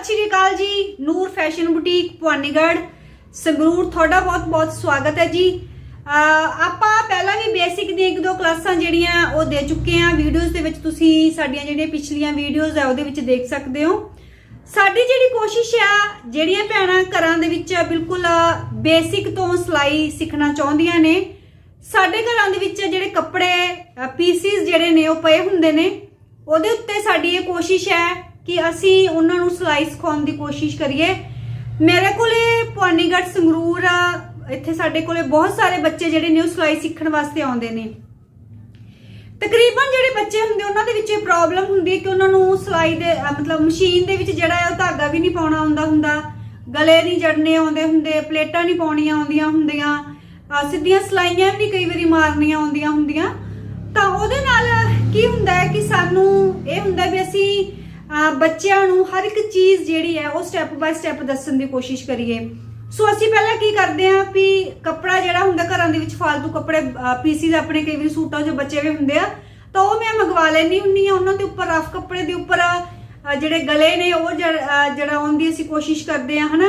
ਸਤਿ ਸ਼੍ਰੀ ਅਕਾਲ ਜੀ। Noor fashion boutique, Bhawanigarh. Sangrur, ਤੁਹਾਡਾ ਬਹੁਤ-ਬਹੁਤ ਸਵਾਗਤ ਹੈ ਜੀ। ਆਪਾਂ ਪਹਿਲਾਂ ਵੀ ਬੇਸਿਕ ਦੀਆਂ ਇੱਕ ਦੋ ਕਲਾਸਾਂ ਜਿਹੜੀਆਂ ਉਹ ਦੇ ਚੁੱਕੇ ਆ ਵੀਡੀਓਜ਼ ਦੇ ਵਿੱਚ ਤੁਸੀਂ ਸਾਡੀਆਂ ਜਿਹੜੀਆਂ ਪਿਛਲੀਆਂ ਵੀਡੀਓਜ਼ ਆ ਉਹਦੇ ਵਿੱਚ ਦੇਖ ਸਕਦੇ ਹੋ। ਸਾਡੀ ਜਿਹੜੀ ਕੋਸ਼ਿਸ਼ ਆ, ਜਿਹੜੀਆਂ ਭੈਣਾਂ ਘਰਾਂ ਦੇ ਵਿੱਚ ਬਿਲਕੁਲ ਬੇਸਿਕ ਤੋਂ ਸਿਲਾਈ ਸਿੱਖਣਾ ਚਾਹੁੰਦੀਆਂ ਨੇ, ਸਾਡੇ ਘਰਾਂ ਦੇ ਵਿੱਚ ਜਿਹੜੇ ਕੱਪੜੇ ਪੀਸਿਸ ਜਿਹੜੇ ਨੇ, ਉਹ ਪਏ ਹੁੰਦੇ ਨੇ। ਉਹਦੇ ਉੱਤੇ ਸਾਡੀ ਇਹ ਕੋਸ਼ਿਸ਼ ਹੈ ਕਿ ਅਸੀਂ ਉਹਨਾਂ ਨੂੰ ਸਿਲਾਈ ਸਿਖਾਉਣ ਦੀ ਕੋਸ਼ਿਸ਼ ਕਰੀਏ। ਮੇਰੇ ਕੋਲੇ ਪਵਾਨੀਗੜ੍ਹ ਸੰਗਰੂਰ ਆ, ਇੱਥੇ ਸਾਡੇ ਕੋਲੇ ਬਹੁਤ ਸਾਰੇ ਬੱਚੇ ਜਿਹੜੇ ਨੇ ਉਹ ਸਿਲਾਈ ਸਿੱਖਣ ਵਾਸਤੇ ਆਉਂਦੇ ਨੇ। ਤਕਰੀਬਨ ਜਿਹੜੇ ਬੱਚੇ ਹੁੰਦੇ, ਉਹਨਾਂ ਦੇ ਵਿੱਚ ਇਹ ਪ੍ਰੋਬਲਮ ਹੁੰਦੀ ਹੈ ਕਿ ਉਹਨਾਂ ਨੂੰ ਸਿਲਾਈ ਦੇ ਮਤਲਬ ਮਸ਼ੀਨ ਦੇ ਵਿੱਚ ਜਿਹੜਾ ਹੈ ਉਹ ਧਾਗਾ ਵੀ ਨਹੀਂ ਪਾਉਣਾ ਆਉਂਦਾ ਹੁੰਦਾ। ਗਲੇ ਨਹੀਂ ਜੜਨੇ ਆਉਂਦੇ ਹੁੰਦੇ, ਪਲੇਟਾਂ ਨਹੀਂ ਪਾਉਣੀਆਂ ਆਉਂਦੀਆਂ ਹੁੰਦੀਆਂ ਸਿੱਧੀਆਂ ਸਲਾਈਆਂ ਵੀ ਕਈ ਵਾਰੀ ਮਾਰਨੀਆਂ ਆਉਂਦੀਆਂ ਹੁੰਦੀਆਂ। ਤਾਂ ਉਹਦੇ ਨਾਲ ਕੀ ਹੁੰਦਾ ਹੈ ਕਿ ਸਾਨੂੰ ਇਹ ਹੁੰਦਾ ਵੀ ਅਸੀਂ ਬੱਚਿਆਂ ਨੂੰ ਹਰ ਇੱਕ ਚੀਜ਼ ਜਿਹੜੀ ਹੈ ਉਹ ਸਟੈਪ ਬਾਈ ਸਟੈਪ ਦੱਸਣ ਦੀ ਕੋਸ਼ਿਸ਼ ਕਰੀਏ। ਸੋ ਅਸੀਂ ਪਹਿਲਾਂ ਕੀ ਕਰਦੇ ਆਂ ਵੀ ਕੱਪੜਾ ਜਿਹੜਾ ਹੁੰਦਾ ਘਰਾਂ ਦੇ ਵਿੱਚ ਫालतू ਕੱਪੜੇ ਪੀਸੀਜ਼ ਆਪਣੇ ਕਈ ਵਾਰੀ ਸੂਟਾਂ 'ਚ ਬਚੇ ਹੋਏ ਹੁੰਦੇ ਆ ਤਾਂ ਉਹ ਮੈਂ ਮੰਗਵਾ ਲੈਣੀ ਹੁੰਨੀ ਆ ਉਹਨਾਂ ਦੇ ਉੱਪਰ ਰਫ ਕੱਪੜੇ ਦੇ ਉੱਪਰ ਜਿਹੜੇ ਗਲੇ ਨੇ ਉਹ ਜਿਹੜਾ ਅ, ਅਸੀਂ ਕੋਸ਼ਿਸ਼ ਕਰਦੇ ਆ ਹਨਾ?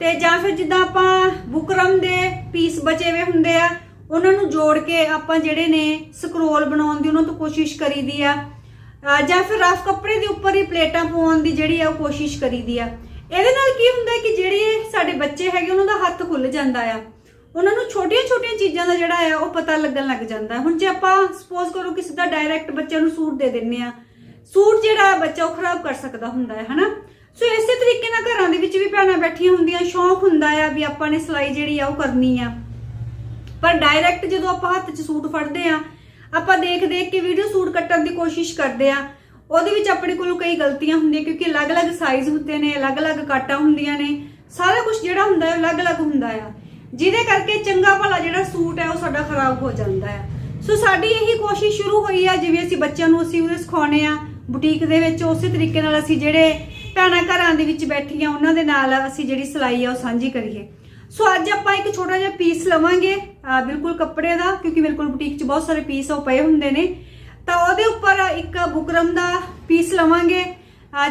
ਤੇ ਜਾਂ ਫਿਰ ਜਿੱਦਾਂ ਆਪਾਂ ਬੁਕਰਮ ਦੇ ਪੀਸ ਬਚੇ ਹੋਏ ਹੁੰਦੇ ਆ ਉਹਨਾਂ ਨੂੰ ਜੋੜ ਕੇ ਆਪਾਂ ਜਿਹੜੇ ਨੇ ਸਕਰੋਲ ਬਣਾਉਣ ਦੀ ਉਹਨਾਂ ਤੋਂ ਕੋਸ਼ਿਸ਼ ਕਰੀਦੀ ਆ। ਜਾਂ ਫਿਰ ਰਫ ਕੱਪੜੇ ਦੇ ਉੱਪਰ ਹੀ ਪਲੇਟਾਂ ਪਾਉਣ ਦੀ ਜਿਹੜੀ ਆ ਉਹ ਕੋਸ਼ਿਸ਼ ਕਰੀਦੀ ਆ। ਇਹਦੇ ਨਾਲ ਕੀ ਹੁੰਦਾ ਕਿ ਜਿਹੜੇ ਸਾਡੇ ਬੱਚੇ ਹੈਗੇ, ਉਹਨਾਂ ਦਾ ਹੱਥ ਖੁੱਲ ਜਾਂਦਾ ਆ। ਉਹਨਾਂ ਨੂੰ ਛੋਟੀਆਂ-ਛੋਟੀਆਂ ਚੀਜ਼ਾਂ ਦਾ ਜਿਹੜਾ ਆ, ਉਹ ਪਤਾ ਲੱਗਣ ਲੱਗ ਜਾਂਦਾ। ਹੁਣ ਜੇ ਆਪਾਂ ਸਪੋਜ਼ ਕਰੋ ਕਿ ਸਿੱਧਾ ਡਾਇਰੈਕਟ ਬੱਚਿਆਂ ਨੂੰ ਸੂਟ ਦੇ ਦਿੰਨੇ ਆ। ਸੂਟ ਜਿਹੜਾ ਬੱਚਾ ਉਹ ਖਰਾਬ ਕਰ ਸਕਦਾ ਹੁੰਦਾ ਹੈ, ਹਨਾ? ਸੋ ਇਸੇ ਤਰੀਕੇ ਨਾਲ ਘਰਾਂ ਦੇ ਵਿੱਚ ਵੀ ਭੈਣਾਂ ਬੈਠੀਆਂ ਹੁੰਦੀਆਂ, ਸ਼ੌਂਕ ਹੁੰਦਾ ਆ ਵੀ ਆਪਾਂ ਨੇ ਸਿਲਾਈ ਜਿਹੜੀ ਆ ਉਹ ਕਰਨੀ ਆ। ਪਰ ਡਾਇਰੈਕਟ ਜਦੋਂ ਆਪਾਂ ਹੱਥ 'ਚ ਸੂਟ ਫੜਦੇ ਆ ਆਪਾਂ ਦੇਖ ਦੇਖ ਕੇ ਵੀਡੀਓ ਸੂਟ ਕੱਟਣ ਦੀ ਕੋਸ਼ਿਸ਼ ਕਰਦੇ ਆ। ਉਹਦੇ ਵਿੱਚ ਆਪਣੇ ਕੋਲੋਂ ਕਈ ਗਲਤੀਆਂ ਹੁੰਦੀਆਂ ਕਿਉਂਕਿ ਅਲੱਗ-ਅਲੱਗ ਸਾਈਜ਼ ਹੁੰਦੇ ਨੇ, ਅਲੱਗ-ਅਲੱਗ ਕਾਟਾਂ ਹੁੰਦੀਆਂ ਨੇ। ਸਾਰਾ ਕੁਝ ਜਿਹੜਾ ਹੁੰਦਾ ਹੈ, ਅਲੱਗ-ਅਲੱਗ ਹੁੰਦਾ ਆ। ਜਿਹਦੇ ਕਰਕੇ ਚੰਗਾ ਭਲਾ ਜਿਹੜਾ ਸੂਟ ਹੈ, ਉਹ ਸਾਡਾ ਖਰਾਬ ਹੋ ਜਾਂਦਾ ਹੈ ਸੋ ਸਾਡੀ ਇਹੀ ਕੋਸ਼ਿਸ਼ ਸ਼ੁਰੂ ਹੋਈ ਆ, ਜਿਵੇਂ ਅਸੀਂ ਬੱਚਿਆਂ ਨੂੰ ਅਸੀਂ ਉਹਦੇ ਸਿਖਾਉਣੇ ਆ, ਬੁਟੀਕ ਦੇ ਵਿੱਚ ਉਸੇ ਤਰੀਕੇ ਨਾਲ ਅਸੀਂ ਜਿਹੜੇ ਭੈਣਾਂ ਘਰਾਂ ਦੇ ਵਿੱਚ ਬੈਠੀਆਂ, ਉਹਨਾਂ ਦੇ ਨਾਲ ਅਸੀਂ ਜਿਹੜੀ ਸਿਲਾਈ ਆ, ਉਹ ਸਾਂਝੀ ਕਰੀਏ। ਸੋ ਅੱਜ ਆਪਾਂ ਇੱਕ ਛੋਟਾ ਜਿਹਾ ਪੀਸ ਲਵਾਂਗੇ। ਬਿਲਕੁਲ ਕੱਪੜੇ ਦਾ, ਕਿਉਂਕਿ ਮੇਰੇ ਕੋਲ ਬੁਟੀਕ 'ਚ ਬਹੁਤ ਸਾਰੇ ਪੀਸ ਉਹ ਪਏ ਹੁੰਦੇ ਨੇ। ਤਾਂ ਉਹਦੇ ਉੱਪਰ ਇੱਕ ਬੁਕਰਮ ਦਾ ਪੀਸ ਲਵਾਂਗੇ।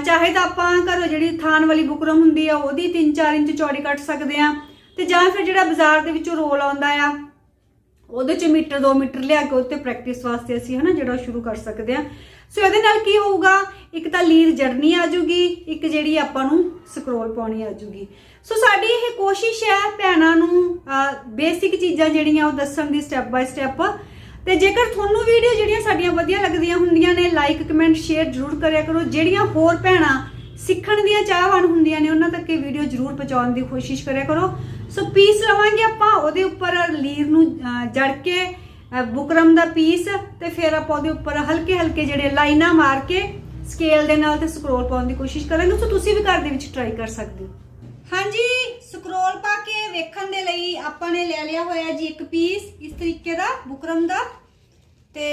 ਚਾਹੇ ਤਾਂ ਆਪਾਂ ਘਰੋਂ ਜਿਹੜੀ ਥਾਨ ਵਾਲੀ ਬੁਕਰਮ ਹੁੰਦੀ ਆ, ਉਹਦੀ 3-4 ਇੰਚ ਚੌੜੀ ਕੱਟ ਸਕਦੇ ਆ। ਤੇ ਜਾਂ ਫਿਰ ਜਿਹੜਾ ਬਾਜ਼ਾਰ ਦੇ ਵਿੱਚੋਂ ਰੋਲ ਆਉਂਦਾ ਆ ਉਹਦੇ ਚ ਮੀਟਰ 2 ਮੀਟਰ ਲਿਆ ਕੇ ਉੱਤੇ ਪ੍ਰੈਕਟਿਸ ਵਾਸਤੇ ਅਸੀਂ ਹਨਾ ਜਿਹੜਾ ਸ਼ੁਰੂ ਕਰ ਸਕਦੇ ਆ ਸੋ ਇਹਦੇ ਨਾਲ ਕੀ ਹੋਊਗਾ? ਇੱਕ ਤਾਂ ਲੀਰ ਜੜਨੀ ਆ ਜੂਗੀ ਇੱਕ ਜਿਹੜੀ ਆਪਾਂ ਨੂੰ ਸਕਰੋਲ ਪਾਉਣੀ ਆ ਜੂਗੀ ਸੋ ਸਾਡੀ ਇਹ ਕੋਸ਼ਿਸ਼ ਹੈ ਭੈਣਾਂ ਨੂੰ ਬੇਸਿਕ ਚੀਜ਼ਾਂ ਜਿਹੜੀਆਂ ਉਹ ਦੱਸਣ ਦੀ ਸਟੈਪ ਬਾਈ ਸਟੈਪ ਤੇ ਜੇਕਰ ਤੁਹਾਨੂੰ ਵੀਡੀਓ ਜਿਹੜੀਆਂ ਸਾਡੀਆਂ ਵਧੀਆ ਲੱਗਦੀਆਂ ਹੁੰਦੀਆਂ ਨੇ ਲਾਈਕ ਕਮੈਂਟ ਸ਼ੇਅਰ ਜ਼ਰੂਰ ਕਰਿਆ ਕਰੋ। ਜਿਹੜੀਆਂ ਹੋਰ ਭੈਣਾਂ ਸਿੱਖਣ ਦੀਆਂ ਚਾਹਵਾਨ ਹੁੰਦੀਆਂ ਨੇ, ਉਹਨਾਂ ਤੱਕ ਇਹ ਵੀਡੀਓ ਜ਼ਰੂਰ ਪਹੁੰਚਾਉਣ ਦੀ ਕੋਸ਼ਿਸ਼ ਕਰਿਆ ਕਰੋ। ਸੋ ਪੀਸ ਲਵਾਂਗੇ ਆਪਾਂ, ਉਹਦੇ ਉੱਪਰ ਲੀਰ ਨੂੰ ਜੜ ਕੇ ਬੁਕਰਮ ਦਾ ਪੀਸ ਤੇ ਫਿਰ ਆਪਾਂ ਉਹਦੇ ਉੱਪਰ ਹਲਕੇ ਹਲਕੇ ਜਿਹੜੇ ਲਾਈਨਾਂ ਮਾਰ ਕੇ ਸਕੇਲ ਦੇ ਨਾਲ ਤੇ ਸਕਰੋਲ ਪਾਉਣ ਦੀ ਕੋਸ਼ਿਸ਼ ਕਰਾਂਗੇ। ਸੋ ਤੁਸੀਂ ਵੀ ਘਰ ਦੇ ਵਿੱਚ ਟਰਾਈ ਕਰ ਸਕਦੇ ਹੋ। ਹਾਂਜੀ ਸਕਰੋਲ ਪਾ ਕੇ ਵੇਖਣ ਦੇ ਲਈ ਆਪਾਂ ਨੇ ਲੈ ਲਿਆ ਹੋਇਆ ਜੀ ਇੱਕ ਪੀਸ ਇਸ ਤਰੀਕੇ ਦਾ ਬੁਕਰਮ ਦਾ। ਤੇ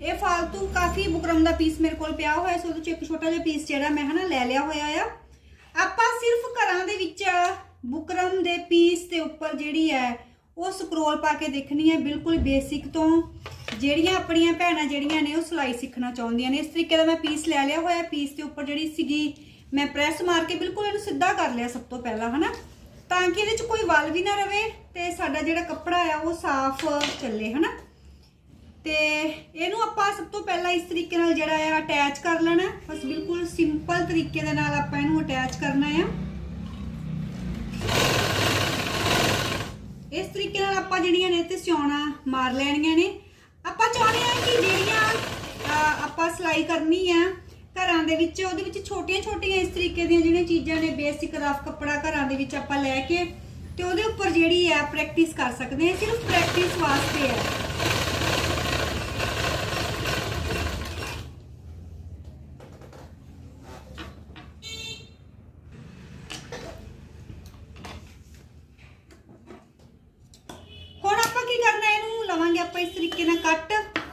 ਇਹ ਫਾਲਤੂ ਕਾਫੀ ਬੁਕਰਮ ਦਾ ਪੀਸ ਮੇਰੇ ਕੋਲ ਪਿਆ ਹੋਇਆ ਸੋ ਉਹਦੇ ਚ ਇੱਕ ਛੋਟਾ ਜਿਹਾ ਪੀਸ ਜਿਹੜਾ ਮੈਂ ਹਨਾ ਲੈ ਲਿਆ ਹੋਇਆ ਆ। ਆਪਾਂ ਸਿਰਫ ਘਰਾਂ ਦੇ ਵਿੱਚ ਬੁਕਰਮ ਦੇ ਪੀਸ ਦੇ ਉੱਪਰ ਜਿਹੜੀ ਹੈ, ਉਹ ਸਕਰੋਲ ਪਾ ਕੇ ਦੇਖਣੀ ਹੈ ਬਿਲਕੁਲ ਬੇਸਿਕ ਤੋਂ। ਜਿਹੜੀਆਂ ਆਪਣੀਆਂ ਭੈਣਾਂ ਜਿਹੜੀਆਂ ਨੇ ਉਹ ਸਿਲਾਈ ਸਿੱਖਣਾ ਚਾਹੁੰਦੀਆਂ ਨੇ। ਇਸ ਤਰੀਕੇ ਦਾ ਮੈਂ ਪੀਸ ਲੈ ਲਿਆ ਹੋਇਆ ਪੀਸ ਦੇ ਉੱਪਰ ਜਿਹੜੀ ਸੀਗੀ, ਮੈਂ ਪ੍ਰੈਸ ਮਾਰ ਕੇ ਬਿਲਕੁਲ ਇਹਨੂੰ ਸਿੱਧਾ ਕਰ ਲਿਆ ਸਭ ਤੋਂ ਪਹਿਲਾਂ, ਹਨਾ? ਤਾਂ ਕਿ ਇਹਦੇ ਚ ਕੋਈ ਵਲ ਵੀ ਨਾ ਰਵੇ ਤੇ ਸਾਡਾ ਜਿਹੜਾ ਕੱਪੜਾ ਆ, ਉਹ ਸਾਫ਼ ਚੱਲੇ, ਹਨਾ? ਤੇ ਇਹਨੂੰ ਆਪਾਂ ਸਭ ਤੋਂ ਪਹਿਲਾਂ ਇਸ ਤਰੀਕੇ ਨਾਲ ਜਿਹੜਾ ਆ ਅਟੈਚ ਕਰ ਲੈਣਾ ਬਸ ਬਿਲਕੁਲ ਸਿੰਪਲ ਤਰੀਕੇ ਦੇ ਨਾਲ ਆਪਾਂ ਇਹਨੂੰ ਅਟੈਚ ਕਰਨਾ ਆ। ਇਸ ਤਰੀਕੇ ਨਾਲ ਆਪਾਂ ਜਿਹੜੀਆਂ ਨੇ ਤੇ ਸਿਉਣਾ ਮਾਰ ਲੈਣੀਆਂ ਨੇ। ਆਪਾਂ ਚਾਹੁੰਦੇ ਆ ਕਿ ਜਿਹੜੀਆਂ ਆਪਾਂ ਸਿਲਾਈ ਕਰਨੀ ਆ, ਘਰਾਂ ਦੇ ਵਿੱਚ, ਉਹਦੇ ਵਿੱਚ ਛੋਟੀਆਂ-ਛੋਟੀਆਂ ਇਸ ਤਰੀਕੇ ਦੀਆਂ ਜਿਹੜੀਆਂ ਚੀਜ਼ਾਂ ਨੇ ਬੇਸਿਕ ਰਫ ਕੱਪੜਾ ਘਰਾਂ ਦੇ ਵਿੱਚ ਆਪਾਂ ਲੈ ਕੇ ਤੇ ਉਹਦੇ ਉੱਪਰ ਜਿਹੜੀ ਆ ਪ੍ਰੈਕਟਿਸ ਕਰ ਸਕਦੇ ਆ ਸਿਰਫ ਪ੍ਰੈਕਟਿਸ ਵਾਸਤੇ ਆ ਹੁਣ ਆਪਾਂ ਕੀ ਕਰਨਾ ਇਹਨੂੰ ਲਵਾਂਗੇ ਆਪਾਂ ਇਸ ਤਰੀਕੇ ਨਾਲ ਕੱਟ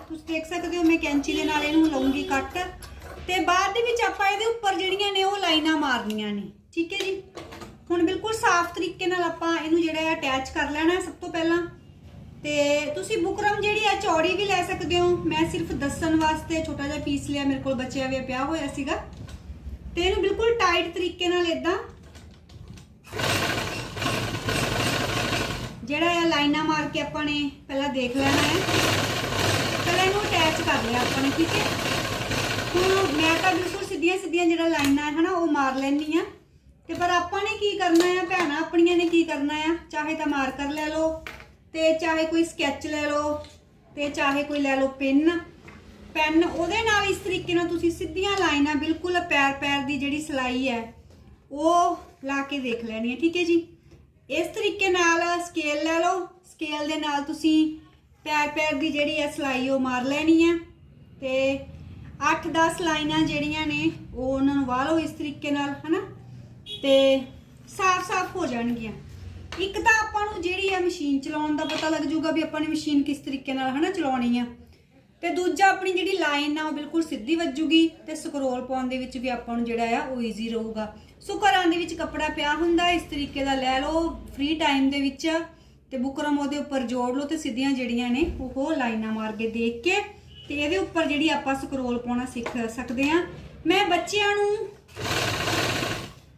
ਤੁਸੀਂ ਦੇਖ ਸਕਦੇ ਹੋ ਮੈਂ ਕੈਂਚੀ ਦੇ ਨਾਲ ਇਹਨੂੰ ਲਾਉਂਗੀ ਕੱਟ। ਤੇ ਬਾਅਦ ਦੇ ਵਿੱਚ ਆਪਾਂ ਇਹਦੇ ਉੱਪਰ ਜਿਹੜੀਆਂ ਨੇ ਉਹ ਲਾਈਨਾਂ ਮਾਰਨੀਆਂ ਨੇ, ਠੀਕ ਹੈ ਜੀ? ਹੁਣ ਬਿਲਕੁਲ ਸਾਫ਼ ਤਰੀਕੇ ਨਾਲ ਆਪਾਂ ਇਹਨੂੰ ਜਿਹੜਾ ਹੈ ਅਟੈਚ ਕਰ ਲੈਣਾ ਸਭ ਤੋਂ ਪਹਿਲਾਂ। ਤੇ ਤੁਸੀਂ ਬੁਕਰਮ ਜਿਹੜੀ ਆ ਚੌੜੀ ਵੀ ਲੈ ਸਕਦੇ ਹੋ। ਮੈਂ ਸਿਰਫ ਦੱਸਣ ਵਾਸਤੇ ਛੋਟਾ ਜਿਹਾ ਪੀਸ ਲਿਆ, ਮੇਰੇ ਕੋਲ ਬਚਿਆ ਹੋਇਆ, ਪਿਆ ਹੋਇਆ ਸੀਗਾ। ਤੇ ਇਹਨੂੰ ਬਿਲਕੁਲ ਟਾਈਟ ਤਰੀਕੇ ਨਾਲ ਇਦਾਂ ਜਿਹੜਾ ਇਹ ਲਾਈਨਾਂ ਮਾਰ ਕੇ ਆਪਾਂ ਨੇ ਪਹਿਲਾਂ ਦੇਖ ਲੈਣਾ ਹੈ। ਪਹਿਲਾਂ ਇਹਨੂੰ ਅਟੈਚ ਕਰ ਲਿਆ ਆਪਾਂ ਨੇ, ਠੀਕ ਹੈ? ਹੁਣ ਮੈਂ ਤਾਂ ਬਿਲਕੁਲ ਸਿੱਧੀਆਂ ਸਿੱਧੀਆਂ ਜਿਹੜਾ ਲਾਈਨਾਂ ਹੈ ਹਨਾ ਉਹ ਮਾਰ ਲੈਣੀ ਆ ਤੇ ਪਰ ਆਪਾਂ ਨੇ ਕੀ ਕਰਨਾ ਆ ਭੈਣਾਂ? ਆਪਣੀਆਂ ਨੇ ਕੀ ਕਰਨਾ ਆ? ਚਾਹੇ ਤਾਂ ਮਾਰਕਰ ਲੈ ਲਓ, ਤੇ ਚਾਹੇ ਕੋਈ ਸਕੈਚ ਲੈ ਲਓ, ਤੇ ਚਾਹੇ ਕੋਈ ਲੈ ਲਓ ਪੈਨ। ਪੈਨ ਉਹਦੇ ਨਾਲ ਇਸ ਤਰੀਕੇ ਨਾਲ ਤੁਸੀਂ ਸਿੱਧੀਆਂ ਲਾਈਨਾਂ ਬਿਲਕੁਲ ਪੈਰ ਪੈਰ ਦੀ ਜਿਹੜੀ ਸਲਾਈ ਹੈ, ਉਹ ਲਾ ਕੇ ਦੇਖ ਲੈਣੀ ਹੈ, ਠੀਕ ਹੈ ਜੀ? ਇਸ ਤਰੀਕੇ ਨਾਲ ਸਕੇਲ ਲੈ ਲਓ। ਸਕੇਲ ਦੇ ਨਾਲ ਤੁਸੀਂ ਪੈਰ ਪੈਰ ਦੀ ਜਿਹੜੀ ਆ ਸਲਾਈ ਉਹ ਮਾਰ ਲੈਣੀ ਆ ਤੇ 8-10 ਲਾਈਨਾਂ ਜਿਹੜੀਆਂ ਨੇ ਉਹ ਉਹਨਾਂ ਨੂੰ ਵਾਹ ਲਓ ਇਸ ਤਰੀਕੇ ਨਾਲ, ਹਨਾ? ਤੇ ਸਾਫ਼-ਸਾਫ਼ ਹੋ ਜਾਣਗੀਆਂ। ਇੱਕ ਤਾਂ ਆਪਾਂ ਨੂੰ ਜਿਹੜੀ ਆ ਮਸ਼ੀਨ ਚਲਾਉਣ ਦਾ ਪਤਾ ਲੱਗ ਜਾਊਗਾ ਵੀ ਆਪਾਂ ਨੇ ਮਸ਼ੀਨ ਕਿਸ ਤਰੀਕੇ ਨਾਲ, ਹਨਾ, ਚਲਾਉਣੀ ਆ। ਤੇ ਦੂਜਾ ਆਪਣੀ ਜਿਹੜੀ ਲਾਈਨ ਆ ਉਹ ਬਿਲਕੁਲ ਸਿੱਧੀ ਵੱਜੂਗੀ ਤੇ ਸਕਰੋਲ ਪਾਉਣ ਦੇ ਵਿੱਚ ਵੀ ਆਪਾਂ ਨੂੰ ਜਿਹੜਾ ਆ ਉਹ ਈਜ਼ੀ ਰਹੂਗਾ। ਸੋ ਘਰਾਂ ਦੇ ਵਿੱਚ ਕੱਪੜਾ ਪਿਆ ਹੁੰਦਾ, ਇਸ ਤਰੀਕੇ ਦਾ ਲੈ ਲਓ ਫ੍ਰੀ ਟਾਈਮ ਦੇ ਵਿੱਚ। ਤੇ ਬੁਕਰਮ ਉਹਦੇ ਉੱਪਰ ਜੋੜ ਲਓ ਤੇ ਸਿੱਧੀਆਂ ਜਿਹੜੀਆਂ ਨੇ ਉਹ ਲਾਈਨਾਂ ਮਾਰ ਕੇ ਦੇਖ ਕੇ ਤੇ ਇਹਦੇ ਉੱਪਰ ਜਿਹੜੀ ਆਪਾਂ ਸਕਰੋਲ ਪਾਉਣਾ ਸਿੱਖ ਸਕਦੇ ਆ ਮੈਂ ਬੱਚਿਆਂ ਨੂੰ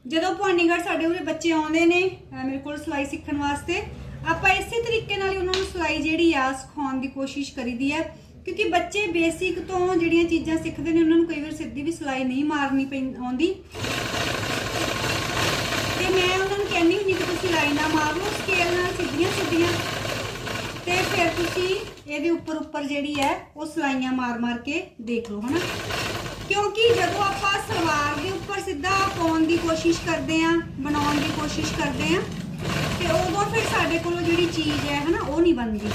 ਜਦੋਂ ਭਵਾਨੀਗੜ੍ਹ ਸਾਡੇ ਉਰੇ ਬੱਚੇ ਆਉਂਦੇ ਨੇ ਮੇਰੇ ਕੋਲ ਸਿਲਾਈ ਸਿੱਖਣ ਵਾਸਤੇ, ਆਪਾਂ ਇਸੇ ਤਰੀਕੇ ਨਾਲ ਹੀ ਉਹਨਾਂ ਨੂੰ ਸਿਲਾਈ ਜਿਹੜੀ ਆ ਸਿਖਾਉਣ ਦੀ ਕੋਸ਼ਿਸ਼ ਕਰੀਦੀ ਹੈ। ਕਿਉਂਕਿ ਬੱਚੇ ਬੇਸਿਕ ਤੋਂ ਜਿਹੜੀਆਂ ਚੀਜ਼ਾਂ ਸਿੱਖਦੇ ਨੇ, ਉਹਨਾਂ ਨੂੰ ਕਈ ਵਾਰ ਸਿੱਧੀ ਵੀ ਸਿਲਾਈ ਨਹੀਂ ਮਾਰਨੀ ਪੈਂ, ਆਉਂਦੀ। ਕਹਿੰਦੀ ਹੁੰਦੀ ਕਿ ਤੁਸੀਂ ਲਾਈਨਾਂ ਮਾਰ ਸਕੇਲ ਨਾਲ ਸਿੱਧੀਆਂ ਸਿੱਧੀਆਂ। ਤੇ ਫਿਰ ਤੁਸੀਂ ਇਹਦੇ ਉੱਪਰ ਉੱਪਰ ਜਿਹੜੀ ਹੈ, ਉਹ ਸਲਾਈਆਂ ਮਾਰ-ਮਾਰ ਕੇ ਦੇਖ ਲਓ, ਹਨਾ? ਕਿਉਂਕਿ ਜਦੋਂ ਆਪਾਂ ਸਲਵਾਰ ਦੇ ਉੱਪਰ ਸਿੱਧਾ ਪਾਉਣ ਦੀ ਕੋਸ਼ਿਸ਼ ਕਰਦੇ ਆਂ ਬਣਾਉਣ ਦੀ ਕੋਸ਼ਿਸ਼ ਕਰਦੇ ਆਂ ਤੇ ਉਦੋਂ ਫਿਰ ਸਾਡੇ ਕੋਲੋਂ ਜਿਹੜੀ ਚੀਜ਼ ਹੈ, ਹਨਾ, ਉਹ ਨਹੀਂ ਬਣਦੀ।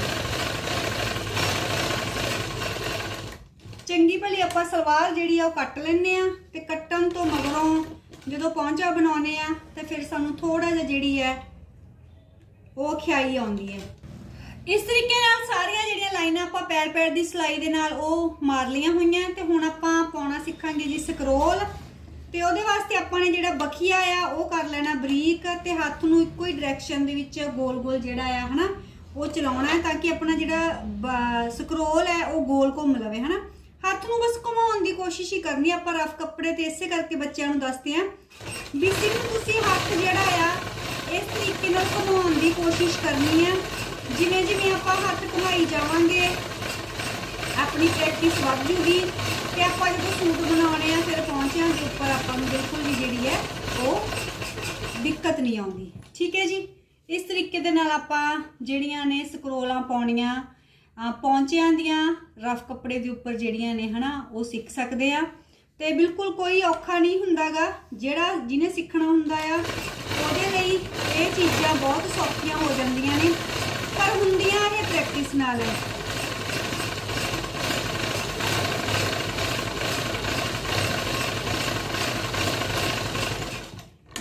ਚੰਗੀ ਭਲੀ ਆਪਾਂ ਸਲਵਾਰ ਜਿਹੜੀ ਆ, ਉਹ ਕੱਟ ਲੈਨੇ ਆ ਤੇ ਕੱਟਣ ਤੋਂ ਮਗਰੋਂ ਜਦੋਂ ਪਹੁੰਚਾ ਬਣਾਉਨੇ ਆ, ਤੇ ਫਿਰ ਸਾਨੂੰ ਥੋੜਾ ਜਿਹਾ ਜਿਹੜੀ ਹੈ, ਉਹ ਖਿਆਈ ਆਉਂਦੀ ਹੈ। ਇਸ ਤਰੀਕੇ ਨਾਲ ਸਾਰੀਆਂ ਜਿਹੜੀਆਂ ਲਾਈਨਾਂ ਆਪਾਂ ਪੈਰ ਪੈਰ ਦੀ ਸਲਾਈ ਦੇ ਨਾਲ ਉਹ ਮਾਰ ਲੀਆਂ ਹੋਈਆਂ, ਤੇ ਹੁਣ ਆਪਾਂ ਪਾਉਣਾ ਸਿੱਖਾਂਗੇ ਜੀ ਸਕਰੋਲ। ਤੇ ਉਹਦੇ ਵਾਸਤੇ ਆਪਾਂ ਨੇ ਜਿਹੜਾ ਬਖੀਆ ਆ, ਉਹ ਕਰ ਲੈਣਾ ਬਰੀਕ, ਤੇ ਹੱਥ ਨੂੰ ਇੱਕੋ ਹੀ ਡਾਇਰੈਕਸ਼ਨ ਦੇ ਵਿੱਚ ਗੋਲ-ਗੋਲ ਜਿਹੜਾ ਆ, ਹਨਾ, ਉਹ ਚਲਾਉਣਾ ਹੈ ਤਾਂ ਕਿ ਆਪਣਾ ਜਿਹੜਾ, ਬ- ਸਕਰੋਲ ਹੈ, ਉਹ ਗੋਲ ਘੁੰਮ ਲਵੇ, ਹਨਾ। ਹੱਥ ਨੂੰ ਬਸ ਘੁਮਾਉਣ ਦੀ ਕੋਸ਼ਿਸ਼ ਹੀ ਕਰਨੀ ਆਪਾਂ ਰਫ ਕੱਪੜੇ ਤੇ ਇਸੇ ਕਰਕੇ ਬੱਚਿਆਂ ਨੂੰ ਦੱਸਦੇ ਆ ਵੀ ਸਿਰਫ ਤੁਸੀਂ ਹੱਥ ਜਿਹੜਾ ਆ, ਇਸ ਤਰੀਕੇ ਨਾਲ ਘੁਮਾਉਣ ਦੀ ਕੋਸ਼ਿਸ਼ ਕਰਨੀ ਆ। ਜਿਵੇਂ ਜਿਵੇਂ ਆਪਾਂ ਹੱਥ ਘੁਮਾਈ ਜਾਵਾਂਗੇ, ਆਪਣੀ ਪ੍ਰੈਕਟਿਸ ਵੱਧ ਜੂਗੀ ਤੇ ਆਪਾਂ ਜਦੋਂ ਸੂਟ ਬਣਾਉਣੇ ਆ, ਫਿਰ ਪਹੁੰਚਿਆਂ ਦੇ ਉੱਪਰ ਆਪਾਂ ਨੂੰ ਬਿਲਕੁਲ ਵੀ ਜਿਹੜੀ ਹੈ, ਉਹ ਦਿੱਕਤ ਨਹੀਂ ਆਉਂਦੀ। ਠੀਕ ਹੈ ਜੀ? ਇਸ ਤਰੀਕੇ ਦੇ ਨਾਲ ਆਪਾਂ ਜਿਹੜੀਆਂ ਨੇ ਸਕਰੋਲਾਂ ਪਾਉਣੀਆਂ ਪੌਂਚਿਆਂ ਦੀਆਂ ਰਫ ਕੱਪੜੇ ਦੇ ਉੱਪਰ ਜਿਹੜੀਆਂ ਨੇ ਹਨਾ, ਉਹ ਸਿੱਖ ਸਕਦੇ ਆ। ਤੇ ਬਿਲਕੁਲ ਕੋਈ ਔਖਾ ਨਹੀਂ ਹੁੰਦਾਗਾ, ਜਿਹੜਾ ਜਿਹਨੇ ਸਿੱਖਣਾ ਹੁੰਦਾ ਆ, ਉਹਦੇ ਲਈ ਇਹ ਚੀਜ਼ਾਂ ਬਹੁਤ ਸੌਖੀਆਂ ਹੋ ਜਾਂਦੀਆਂ ਨੇ, ਪਰ ਹੁੰਦੀਆਂ ਇਹ ਪ੍ਰੈਕਟਿਸ ਨਾਲ। ਹੈ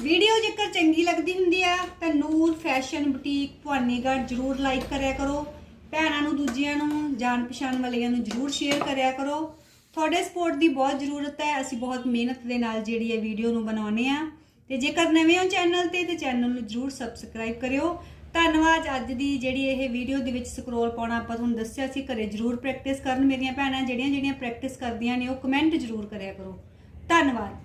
ਵੀਡੀਓ ਜੇਕਰ ਚੰਗੀ ਲੱਗਦੀ ਹੁੰਦੀ ਆ, ਤਾਂ ਨੂਰ ਫੈਸ਼ਨ ਬੁਟੀਕ ਭਵਾਨੀਗੜ੍ਹ ਜਰੂਰ ਲਾਈਕ ਕਰਿਆ ਕਰੋ। ਭੈਣਾਂ ਨੂੰ, ਦੂਜਿਆਂ ਨੂੰ ਜਾਣ ਪਛਾਣ ਵਾਲਿਆਂ ਨੂੰ ਜਰੂਰ ਸ਼ੇਅਰ ਕਰਿਆ ਕਰੋ। ਤੁਹਾਡੇ ਸਪੋਰਟ ਦੀ ਬਹੁਤ ਜ਼ਰੂਰਤ ਹੈ। ਅਸੀਂ ਬਹੁਤ ਮਿਹਨਤ ਦੇ ਨਾਲ ਜਿਹੜੀ ਇਹ ਵੀਡੀਓ ਨੂੰ ਬਣਾਉਨੇ ਆ ਤੇ ਜੇਕਰ ਨਵੇਂ ਹੋ ਚੈਨਲ ਤੇ ਤੇ ਚੈਨਲ ਨੂੰ ਜਰੂਰ ਸਬਸਕ੍ਰਾਈਬ ਕਰਿਓ। ਧੰਨਵਾਦ। ਅੱਜ ਦੀ ਜਿਹੜੀ ਇਹ ਵੀਡੀਓ ਦੇ ਵਿੱਚ ਸਕਰੋਲ ਪਾਉਣਾ ਆਪਾਂ ਤੁਹਾਨੂੰ ਦੱਸਿਆ ਸੀ, ਘਰੇ ਜਰੂਰ ਪ੍ਰੈਕਟਿਸ ਕਰਨ ਮੇਰੀਆਂ ਭੈਣਾਂ। ਜਿਹੜੀਆਂ ਜਿਹੜੀਆਂ ਪ੍ਰੈਕਟਿਸ ਕਰਦੀਆਂ ਨੇ, ਉਹ ਕਮੈਂਟ ਜਰੂਰ ਕਰਿਆ ਕਰੋ। ਧੰਨਵਾਦ।